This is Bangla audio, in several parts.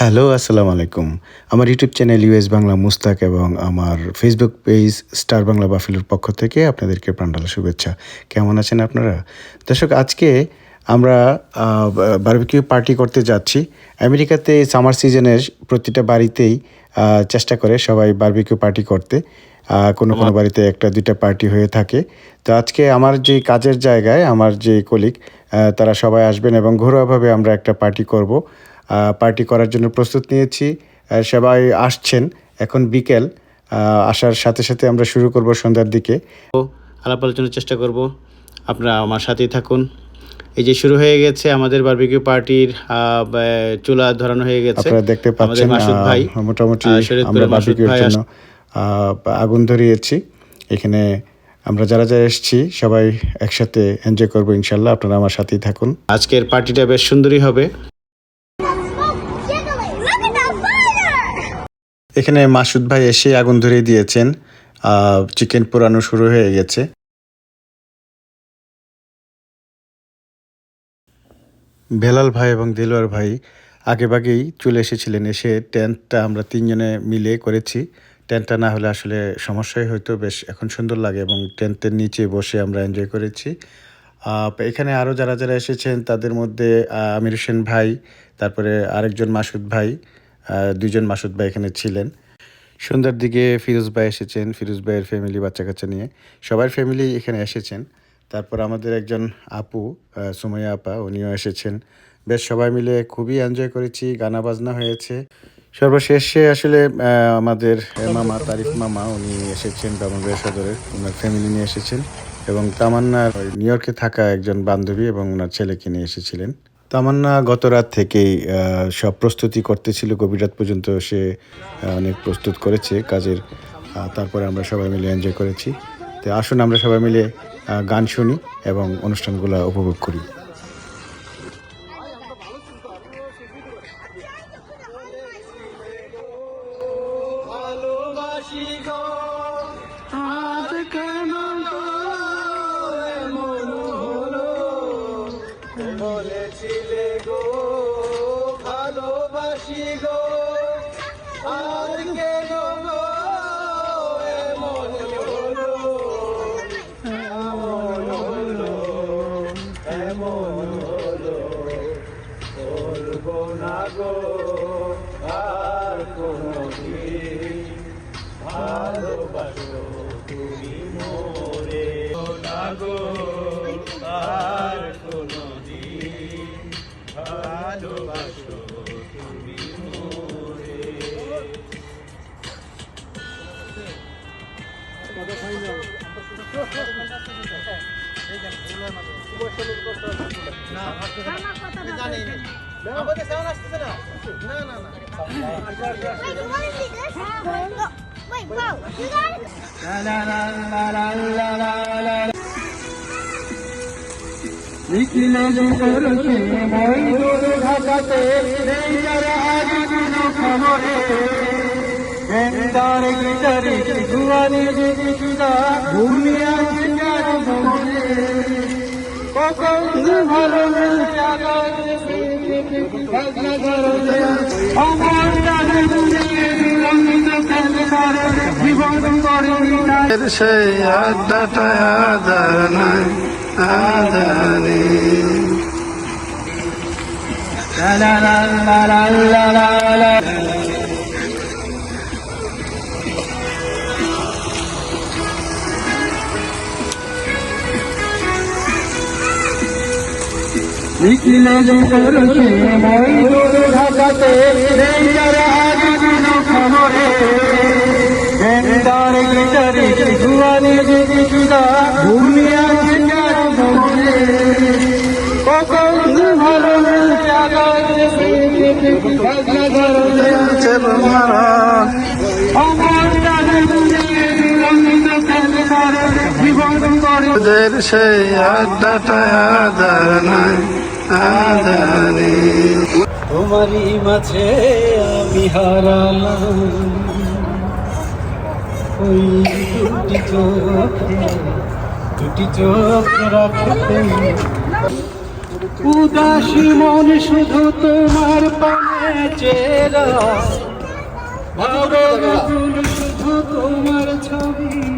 হ্যালো, আসসালামু আলাইকুম। আমার YouTube channel US Bangla Mustaq এবং আমার ফেসবুক পেজ স্টার বাংলা বাফিলোর পক্ষ থেকে আপনাদেরকে প্রাণঢাল শুভেচ্ছা। কেমন আছেন আপনারা? দর্শক, আজকে আমরা বারবিকিউ পার্টি করতে যাচ্ছি। আমেরিকাতে সামার সিজনের প্রতিটা বাড়িতেই চেষ্টা করে সবাই বারবিকিউ পার্টি করতে। কোনো কোনো বাড়িতে একটা, দুইটা পার্টি হয়ে থাকে। তো আজকে আমার যে কাজের জায়গায়, আমার যে কলিগ তারা সবাই আসবেন এবং ঘরোয়াভাবে আমরা একটা পার্টি করব। পার্টি করার জন্য প্রস্তুত নিয়েছি। সবাই আসছেন। এখন বিকেল। আসার সাথে সাথে আমরা শুরু করব সন্ধ্যার দিকে। আলাপ আলোচনার চেষ্টা করব। আপনারা আমার সাথেই থাকুন। এই যে শুরু হয়ে গেছে আমাদের বারবিকিউ পার্টির চুলা ধরানো হয়ে গেছে। আপনারা দেখতে পাচ্ছেন মাসুদ ভাই মোটামুটি আমরা বারবিকিউর জন্য আগুন ধরিয়েছি। এখানে আমরা যারা যারা এসেছি সবাই একসাথে এনজয় করব ইনশাল্লাহ। আপনারা আমার সাথেই থাকুন। আজকের পার্টিটা বেশ সুন্দরই হবে। এখানে মাসুদ ভাই এসে আগুন ধরিয়ে দিয়েছেন। চিকেন পোড়ানো শুরু হয়ে গেছে। বেলাল ভাই এবং দিলওয়ার ভাই আগেভাগেই চলে এসেছিলেন। এসে টেন্টটা আমরা তিনজনে মিলে করেছি। টেন্টটা না হলে আসলে সমস্যাই হয়তো বেশ, এখন সুন্দর লাগে এবং টেন্টের নিচে বসে আমরা এনজয় করেছি। এখানে আরও যারা যারা এসেছেন, তাদের মধ্যে আমির হোসেন ভাই, তারপরে আরেকজন মাসুদ ভাই আহ, দুইজন মাসুদ ভাই এখানে ছিলেন। সন্ধ্যার দিকে ফিরোজ ভাই এসেছেন ফিরোজ ভাইয়ের ফ্যামিলি বাচ্চা কাচ্চা নিয়ে। সবার ফ্যামিলি এখানে এসেছেন। তারপর আমাদের একজন আপু সুমাইয়া আপা উনিও এসেছেন। বেশ সবাই মিলে খুবই এনজয় করেছি গানা বাজনা হয়েছে। সর্বশেষে আসলে আমাদের মামা তারিফ মামা উনি এসেছেন ব্রাহ্মণবাড়িয়া সদরের ওনার ফ্যামিলি নিয়ে এসেছেন। এবং তামান্নার নিউ ইয়র্কে থাকা একজন বান্ধবী এবং ওনার ছেলেকে নিয়ে এসেছিলেন। তামান্না গত রাত থেকেই সব প্রস্তুতি করতেছিল। গভীর রাত পর্যন্ত সে অনেক প্রস্তুত করেছে কাজের তারপরে আমরা সবাই মিলে এনজয় করেছি। তো আসুন আমরা সবাই মিলে গান শুনি এবং অনুষ্ঠানগুলো উপভোগ করি। Wait, bro, you got it? নিখিলে করছে মই দূর ঢাকাতে নেই যারা আজ কোনো খবরে গেন্দার গিটারে জুয়ানি যদি কিনা সেই আড্ডাটা আদানাই আদানি la la নিখিলে করছে মই দূর ঢাকাতে নেই। যারা আজ কোনো খবরে গেন্দার গিটারে জুয়ানি আমার জীবন সেই আড্ডাটা আদানাই তোমারই মাঝে আমি হারালাম। উদাসী মন শুধু তোমার পানে চেরা। শুধু তোমার ছবি।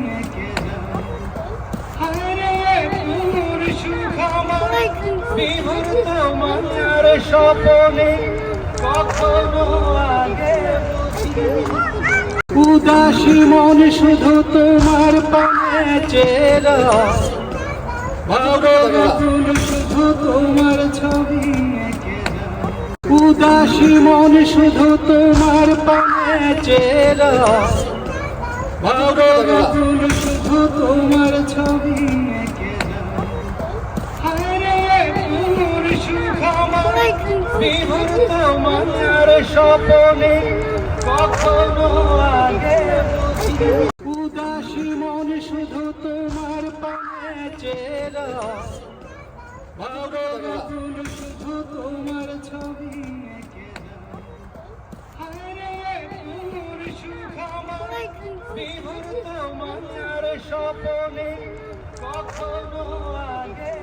উদাসী মন শুধু তোমার শুধু তোমার ছবি উদাসী মন শুধু তোমার শুধু তোমার ছবি বিভোর তোমার স্বপনে কখনো আগে উদাসী মন শুধু তোমার পানে চেরা ভাবগুলো শুধু তোমার ছবি আমার তোমার স্বপনে কখনো আগে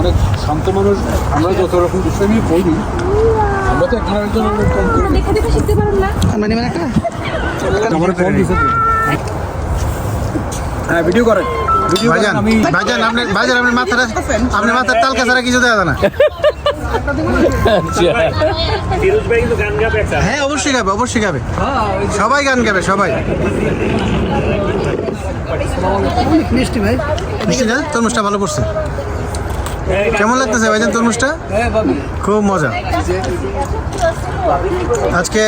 অনেক শান্ত মানুষ। আমরা যত রকম বিষয় নিয়ে পড়ি আমরা তো এখন একজন দেখে দেখে শিখতে পারেন না। আমার কম দিছে। হ্যাঁ ভিডিও করেন। ভিডিও ভাইজান ভাইজান আপনি ভাইজান আপনার মাথার তালকা ছাড়া কিছু দেওয়া না। হ্যাঁ অবশ্যই গাবে অবশ্যই গাবে। সবাই গান গাবে সবাই। মিষ্টি ভাই। মিষ্টি না? তরমুজটা ভালো পড়ছে। কেমন লাগতেছে ভাইজান তরমুজটা? খুব মজা। আজকে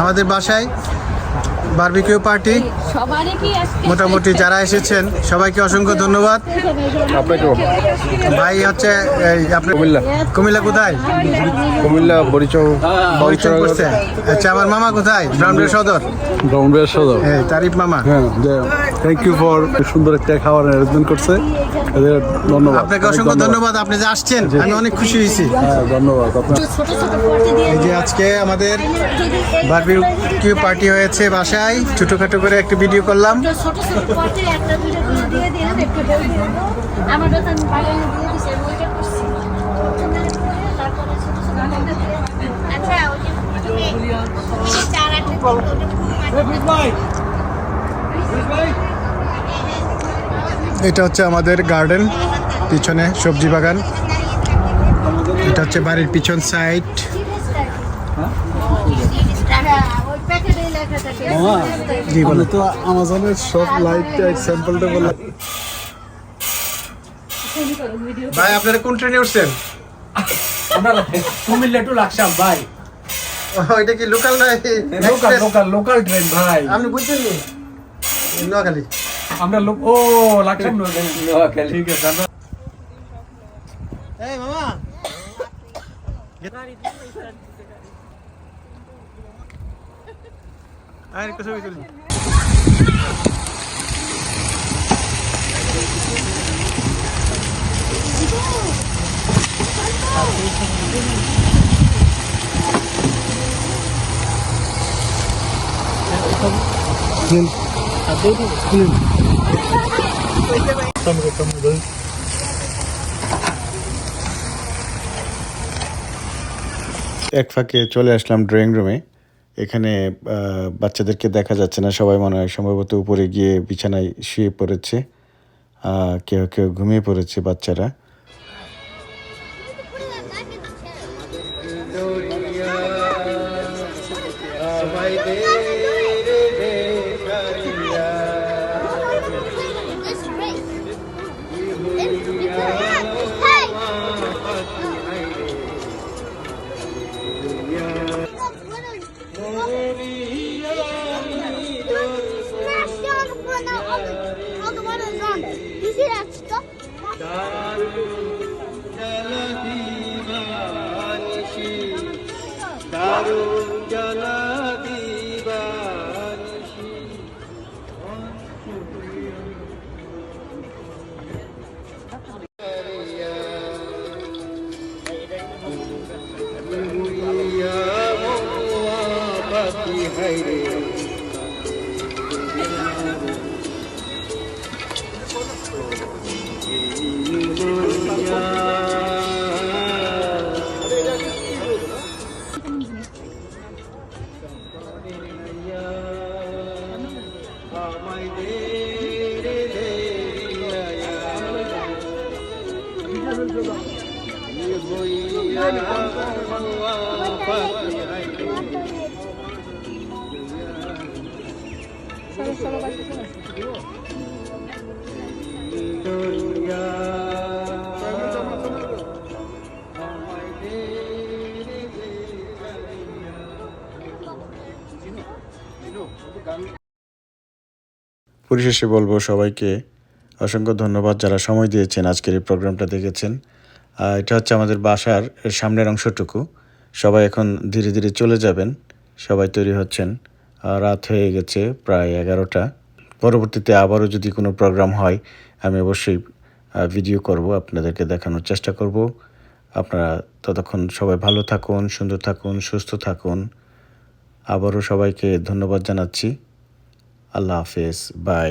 আমাদের বাসায় বারবিকিউ পার্টি? সবারই কি আজকে মোটামুটি যারা এসেছেন সবাইকে অসংখ্য ধন্যবাদ। আপনাকেও। ভাই হচ্ছে এই আপনার কুমিল্লা। কুমিল্লা কোথায়? কুমিল্লা বরিচং পরিচয় করছে। আচ্ছা আমার মামা কোথায়? ব্রাউন্ডের সদর? ব্রাউন্ডের সদর। এই তারিফ মামা। হ্যাঁ থ্যাংক ইউ ফর সুন্দর একটা খাবার অ্যারেঞ্জমেন্ট করছে। ধন্যবাদ। আপনাকে অসংখ্য ধন্যবাদ। আপনি যে আসছেন আমি অনেক খুশি হয়েছি। হ্যাঁ ধন্যবাদ আজকে আমাদের বারবিকিউ পার্টি হয়েছে বাসায়। ছোটখাটো করে একটা ভিডিও করলাম। এটা হচ্ছে আমাদের গার্ডেন পিছনে সবজি বাগান। এটা হচ্ছে বাড়ির পিছন সাইড ওই প্যাকেটে জি বলো তো আমাজনের সব লাইট স্যাম্পলটা বলে ভাই আপনারা কোন ট্রেনে উঠছেন আমরা কুমিল্লা টু লাকসাম ভাই। এটা কি লোকাল না? লোকাল লোকাল লোকাল ট্রেন ভাই। আপনি বুঝছেন নি? নোয়াখালী। আমরা লোক ও লাকসাম নোয়াখালী। ঠিক আছে আমরা এই মামা। আর একটু ছবি তুলি এক ফাঁকে চলে আসলাম ড্রয়িং রুমে। এখানে বাচ্চাদেরকে দেখা যাচ্ছে না। সবাই মনে হয় সম্ভবত উপরে গিয়ে বিছানায় শুয়ে পড়েছে। কেউ কেউ ঘুমিয়ে পড়েছে বাচ্চারা। This দারুণ জ্বালা দিবানিশি হরে পরিশেষে বলব সবাইকে অসংখ্য ধন্যবাদ যারা সময় দিয়েছেন আজকের এই প্রোগ্রামটা দেখেছেন। এটা হচ্ছে আমাদের বাসার সামনের অংশটুকু। সবাই এখন ধীরে ধীরে চলে যাবেন। সবাই তৈরি হচ্ছেন। রাত হয়ে গেছে প্রায় এগারোটা। পরবর্তীতে আবারও যদি কোনো প্রোগ্রাম হয়, আমি অবশ্যই ভিডিও করব, আপনাদেরকে দেখানোর চেষ্টা করব। আপনারা ততক্ষণ সবাই ভালো থাকুন, সুন্দর থাকুন, সুস্থ থাকুন। আবারও সবাইকে ধন্যবাদ জানাচ্ছি। আল্লাহ হাফেজ। বাই